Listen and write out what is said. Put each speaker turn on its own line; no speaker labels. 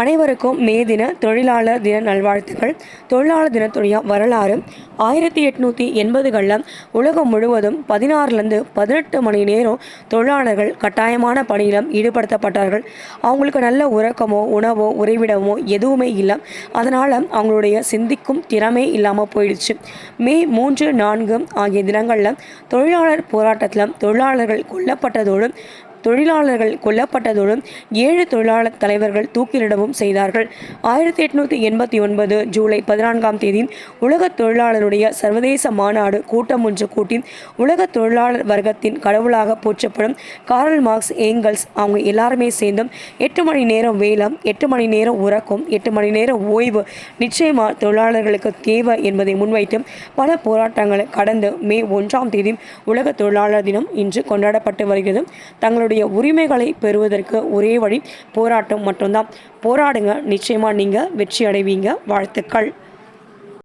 அனைவருக்கும் மே தின தொழிலாளர் தின நல்வாழ்த்துக்கள். தொழிலாளர் தினத்துடைய வரலாறு ஆயிரத்தி எட்நூற்றி எண்பதுகளில் உலகம் முழுவதும் பதினாறுலேருந்து பதினெட்டு மணி நேரம் தொழிலாளர்கள் கட்டாயமான பணியிலும் ஈடுபடுத்தப்பட்டார்கள். அவங்களுக்கு நல்ல உறக்கமோ உணவோ உறைவிடமோ எதுவுமே இல்லை. அதனால் அவங்களுடைய சிந்திக்கும் திறமே இல்லாமல் போயிடுச்சு. மே மூன்று நான்கு ஆகிய தினங்களில் தொழிலாளர் போராட்டத்தில் தொழிலாளர்கள் கொல்லப்பட்டதோடு தொழிலாளர்கள் கொல்லப்பட்டதோடு ஏழு தொழிலாளர் தலைவர்கள் தூக்கிலிடவும் செய்தார்கள். ஆயிரத்தி எட்நூற்றி எண்பத்தி ஒன்பது ஜூலை பதினான்காம் தேதி உலக தொழிலாளருடைய சர்வதேச மாநாடு கூட்டம் ஒன்று கூட்டி உலக தொழிலாளர் வர்க்கத்தின் கடவுளாக போற்றப்படும் காரல் மார்க்ஸ் ஏங்கல்ஸ் அவங்க எல்லாருமே சேர்ந்தும் எட்டு மணி நேரம் வேலம் எட்டு மணி நேரம் உறக்கம் எட்டு மணி நேரம் ஓய்வு நிச்சயமா தொழிலாளர்களுக்கு தேவை என்பதை முன்வைத்து பல போராட்டங்களை கடந்து மே ஒன்றாம் தேதி உலக தொழிலாளர் தினம் இன்று கொண்டாடப்பட்டு வருகிறது. தங்களுடைய உரிமைகளை பெறுவதற்கு ஒரே வழி போராட்டம் மட்டும்தான். போராடுங்க. நிச்சயமா நீங்க வெற்றி அடைவீங்க. வாழ்த்துக்கள்.